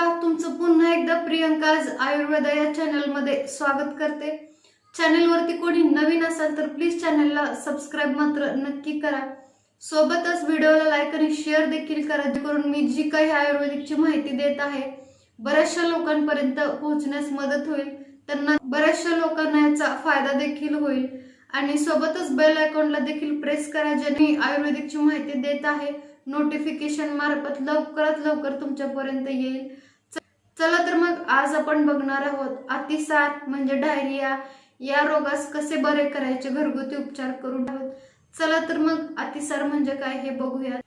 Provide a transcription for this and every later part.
नमस्कार तुमचं पुन्हा एकदा प्रियंका आयुर्वेद या चॅनलमध्ये स्वागत करते. चॅनलवरती कोणी नवीन असाल तर प्लीज चॅनलला सबस्क्राईब मात्र नक्की करा. सोबतच व्हिडिओला लाईक आणि शेअर देखील करा जेणेकरून मी जी काही आयुर्वेदिकची माहिती देत आहे बऱ्याचशा लोकांपर्यंत पोहोचण्यास मदत होईल. त्यांना बऱ्याचशा लोकांना याचा फायदा देखील होईल. आणि सोबतच बेल आयकॉनला देखील प्रेस करा ज्याने आयुर्वेदिकची माहिती देत आहे. नोटिफिकेशन मार्फत लवकरात लवकर तुमच्यापर्यंत येईल. चला तर मग आज आपण बघणार आहोत अतिसार म्हणजे डायरिया. या रोगास कसे बरे करायचे? घरगुती उपचार करून आहोत. चला तर मग अतिसार म्हणजे काय हे बघूया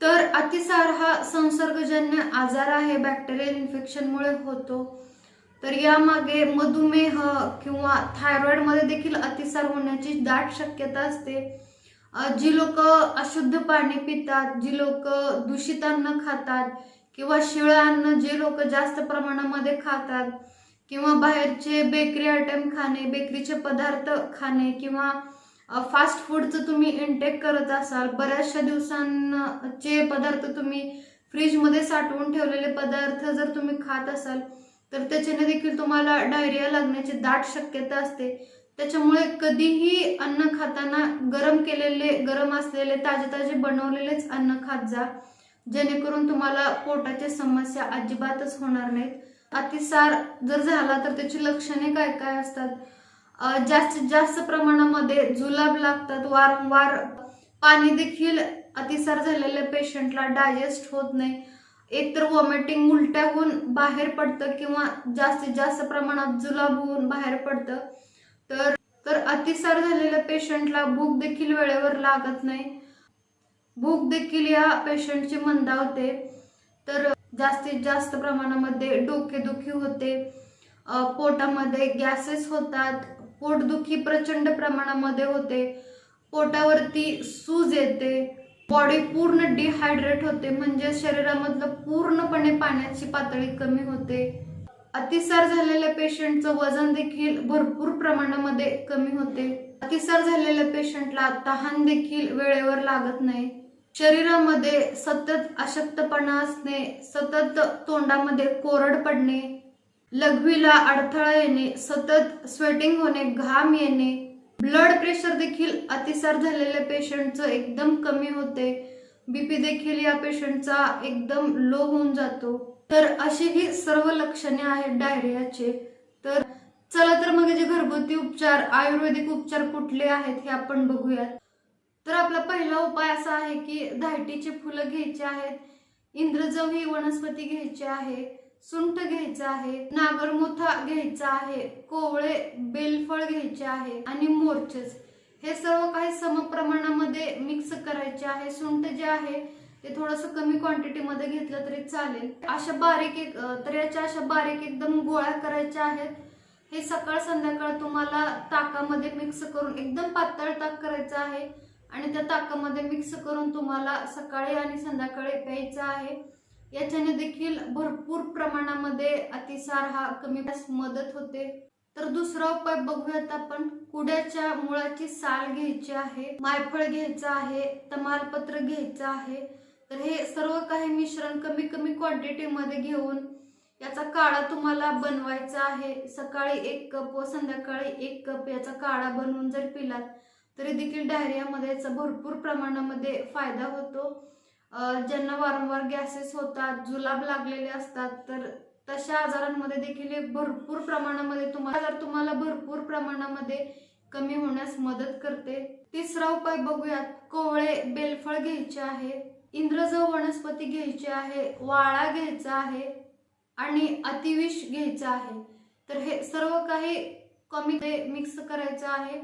तर अतिसार हा संसर्गजन्य आजार आहे बॅक्टेरियल इन्फेक्शनमुळे होतो. तर यामागे मधुमेह किंवा थायरॉइडमध्ये देखील अतिसार होण्याची दाट शक्यता असते. जी लोक अशुद्ध पाणी पितात जी लोक दूषित अन्न खातात किंवा शिळं अन्न जे लोक जास्त प्रमाणामध्ये खातात किंवा बाहेरचे बेकरी आयटम खाणे बेकरीचे पदार्थ खाणे किंवा फास्ट फूडचं तुम्ही इंटेक करत असाल बऱ्याचशा दिवसांचे पदार्थ तुम्ही फ्रीजमध्ये साठवून ठेवलेले पदार्थ जर तुम्ही खात असाल तर त्याच्याने देखील तुम्हाला डायरिया लागण्याची दाट शक्यता असते. त्याच्यामुळे कधीही अन्न खाताना गरम केलेले गरम असलेले ताजे ताजे बनवलेलेच अन्न खात जा. जेणेकरून तुम्हाला पोटाच्या समस्या अजिबातच होणार नाहीत. अतिसार जर झाला तर त्याची लक्षणे काय काय असतात? जास्तीत जास्त प्रमाणामध्ये जुलाब लागतात. वारंवार पाणी देखील अतिसार झालेल्या पेशंटला डायजेस्ट होत नाही. एकतर वॉमिटिंग उलट्या होऊन बाहेर पडतं किंवा जास्तीत जास्त प्रमाणात जुलाब होऊन बाहेर पडतं. तर तर अतिसार झालेल्या पेशंटला भूक देखील वेळेवर लागत नाही. भूक देखील या पेशंटची मंदावते तर जास्तीत जास्त प्रमाणामध्ये डोकेदुखी होते. पोटामध्ये गॅसेस होतात. पोटदुखी प्रचंड प्रमाणामध्ये होते. पोटावरती सूज येते. बॉडी पूर्ण डिहायड्रेट होते. म्हणजे शरीरामधलं पूर्णपणे पाण्याची पातळी कमी होते. अतिसार झालेल्या पेशंटचं वजन देखील भरपूर प्रमाणामध्ये कमी होते. अतिसार झालेल्या पेशंटला तहान देखील वेळेवर लागत नाही. शरीरामध्ये सतत अशक्तपणा असणे सतत तोंडामध्ये कोरड पडणे लघवीला अडथळा येणे सतत स्वेटिंग होणे घाम येणे ब्लड प्रेशर देखील अतिसार झालेल्या पेशंटचं एकदम कमी होते. बीपी देखील या पेशंटचा एकदम लो होऊन जातो. तर अशी ही सर्व लक्षणे आहेत डायरियाचे. तर चला तर मग जे घरगुती उपचार आयुर्वेदिक उपचार कुठले आहेत हे आपण बघूयात. तर आपला पहिला उपाय असा आहे की धायटीचे फुलं घ्यायचे आहेत इंद्रजव ही वनस्पती घ्यायची आहे सुंठ घ्यायचं आहे नागरमोथा घ्यायचा आहे कोवळे बेलफळ घ्यायचे आहे आणि मोरचेस. हे सर्व काही समप्रमाणामध्ये मिक्स करायचे आहे. सुंठ जे आहे ते थोडंसं कमी क्वांटिटीमध्ये घेतलं तरी चालेल. अशा बारीक एक तर याच्या अशा बारीक एकदम गोळ्या करायच्या आहेत. हे सकाळ संध्याकाळ तुम्हाला ताकामध्ये मिक्स करून एकदम पातळ ताक करायचं आहे. आणि त्या ताकामध्ये मिक्स करून तुम्हाला सकाळी आणि संध्याकाळी प्यायचं आहे. याच्याने देखील भरपूर प्रमाणामध्ये अतिसार हा कमी मदत होते. तर दुसरा उपाय बघूयात आपण. कुड्याच्या मुळाची साल घ्यायची आहे मायफळ घ्यायचं आहे तमालपत्र घ्यायचं आहे. तर हे सर्व काही मिश्रण कमी कमी क्वांटिटीमध्ये घेऊन याचा काळा तुम्हाला बनवायचा आहे. सकाळी एक कप व संध्याकाळी एक कप याचा काळा बनवून जर पिलात तरी देखील डायरियामध्ये याचा भरपूर प्रमाणामध्ये फायदा होतो. ज्यांना वारंवार गॅसेस होतात जुलाब लागलेले असतात तर तशा आजारांमध्ये देखील हे भरपूर प्रमाणामध्ये तुम्हाला जर तुम्हाला भरपूर प्रमाणामध्ये कमी होण्यास मदत करते. तिसरा उपाय बघूयात. कोवळे बेलफळ घ्यायचे आहे इंद्रजव वनस्पती घ्यायची आहे वाळा घ्यायचा आहे आणि अतिविष घ्यायचा आहे. तर हे सर्व काही कमी मिक्स करायचं आहे.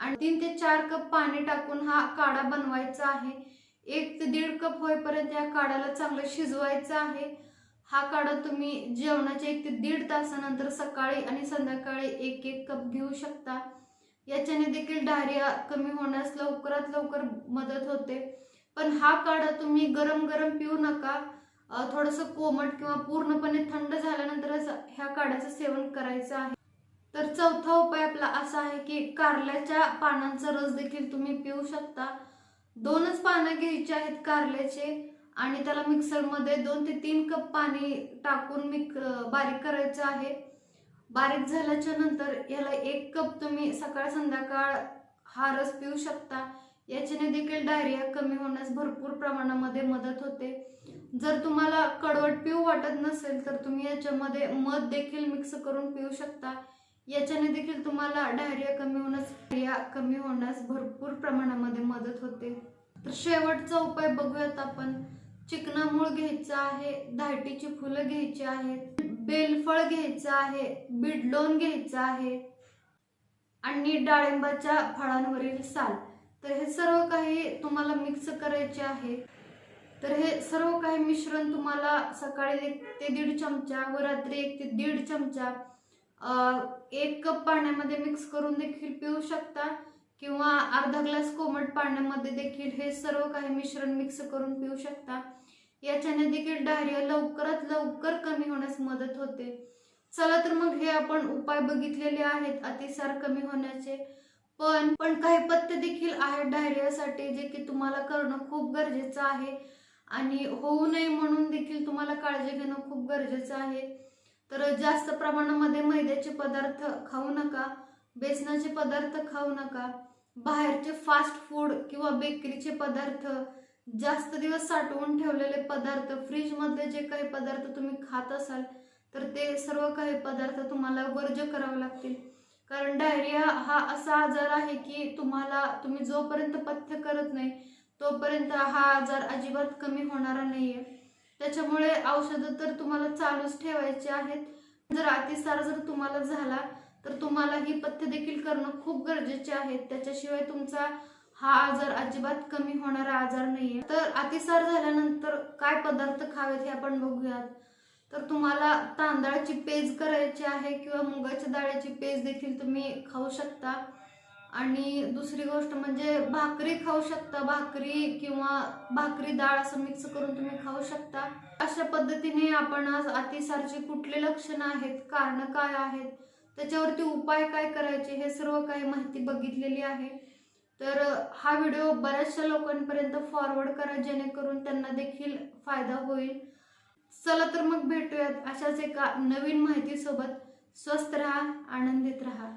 आणि तीन ते चार कप पाणी टाकून हा काढा बनवायचा आहे. एक ते दीड कप होईपर्यंत या काढ्याला चांगलं शिजवायचं आहे. हा काढा तुम्ही जेवणाच्या एक ते दीड तासानंतर सकाळी आणि संध्याकाळी एक एक कप घेऊ शकता. याच्याने देखील डायरिया कमी होण्यास लवकरात लवकर मदत होते. पण हा काढा तुम्ही गरम गरम पिऊ नका. थोडंसं कोमट किंवा पूर्णपणे थंड झाल्यानंतरच ह्या काढ्याचं सेवन करायचं आहे. तर चौथा उपाय आपला असा आहे की कारल्याच्या पानांचा रस देखील तुम्ही पिऊ शकता. दोनच पानं घ्यायची आहेत कारल्याचे आणि त्याला मिक्सरमध्ये दोन ते तीन कप पाणी टाकून मिक बारीक करायचं आहे. बारीक झाल्याच्यानंतर याला एक कप तुम्ही सकाळ संध्याकाळ हा रस पिऊ शकता. याच्याने देखील डायरिया कमी होण्यास भरपूर प्रमाणामध्ये मदत होते. जर तुम्हाला कडवट पिऊ वाटत नसेल तर तुम्ही याच्यामध्ये मध देखील मिक्स करून पिऊ शकता. याच्याने देखील तुम्हाला डायरिया कमी होण्यास डायरिया कमी होण्यास भरपूर प्रमाणामध्ये मदत होते. तर शेवटचा उपाय बघूयात आपण. चिकनामूळ घ्यायचं आहे धाटीची फुलं घ्यायची आहेत बेलफळ घ्यायचं आहे बिडलोन घ्यायचं आहे आणि डाळिंबाच्या फळांवरील साल. तर हे सर्व काही तुम्हाला मिक्स करायचे आहे. तर हे सर्व काही मिश्रण तुम्हाला सकाळी एक ते दीड चमचा व रात्री एक ते दीड चमचा एक कप पाण्यामध्ये मिक्स करून देखील पिऊ शकता किंवा अर्धा ग्लास कोमट पाण्यामध्ये देखील हे सर्व काही मिश्रण मिक्स करून पिऊ शकता. याच्याने देखील डायरिया लवकरात लवकर कमी होण्यास मदत होते. चला तर मग हे आपण उपाय बघितलेले आहेत अतिसार कमी होण्याचे. पण पण काही पथ्य देखील आहेत डायरियासाठी जे की तुम्हाला करणं खूप गरजेचं आहे. आणि होऊ नये म्हणून देखील तुम्हाला काळजी घेणं खूप गरजेचं आहे. तर जास्त प्रमाणामध्ये मैद्याचे पदार्थ खाऊ नका बेसनाचे पदार्थ खाऊ नका. बाहेरचे फास्ट फूड किंवा बेकरीचे पदार्थ जास्त दिवस साठवून ठेवलेले पदार्थ फ्रीजमधले जे काही पदार्थ तुम्ही खात असाल तर ते सर्व काही पदार्थ तुम्हाला वर्ज करावे लागतील. कारण डायरिया हा असा आजार आहे की तुम्हाला तुम्ही जोपर्यंत पथ्य करत नाही तोपर्यंत हा आजार अजिबात कमी होणारा नाही आहे त्याच्यामुळे औषधं तर तुम्हाला चालूच ठेवायची आहेत. जर अतिसार जर तुम्हाला झाला तर तुम्हाला ही पथ्य देखील करणं खूप गरजेचे आहे. त्याच्याशिवाय तुमचा हा आजार अजिबात कमी होणारा आजार नाहीये. तर अतिसार झाल्यानंतर काय पदार्थ खावेत हे आपण बघूयात. तर तुम्हाला तांदळाची पेज करायची आहे किंवा मुगाच्या डाळीची पेज देखील तुम्ही खाऊ शकता. आणि दुसरी गोष्ट म्हणजे भाकरी खाऊ शकता. भाकरी किंवा भाकरी डाळ असं मिक्स करून तुम्ही खाऊ शकता. अशा पद्धतीने आपण आज अतिसारची कुठले लक्षणं आहेत कारण काय आहेत त्याच्यावरती उपाय काय करायचे हे सर्व काही माहिती बघितलेली आहे. तर हा व्हिडिओ बऱ्याचशा लोकांपर्यंत फॉरवर्ड करा जेणेकरून त्यांना देखील फायदा होईल. चला तर मग भेटूयात अशाच एका नवीन माहितीसोबत. स्वस्त राहा आनंदित राहा.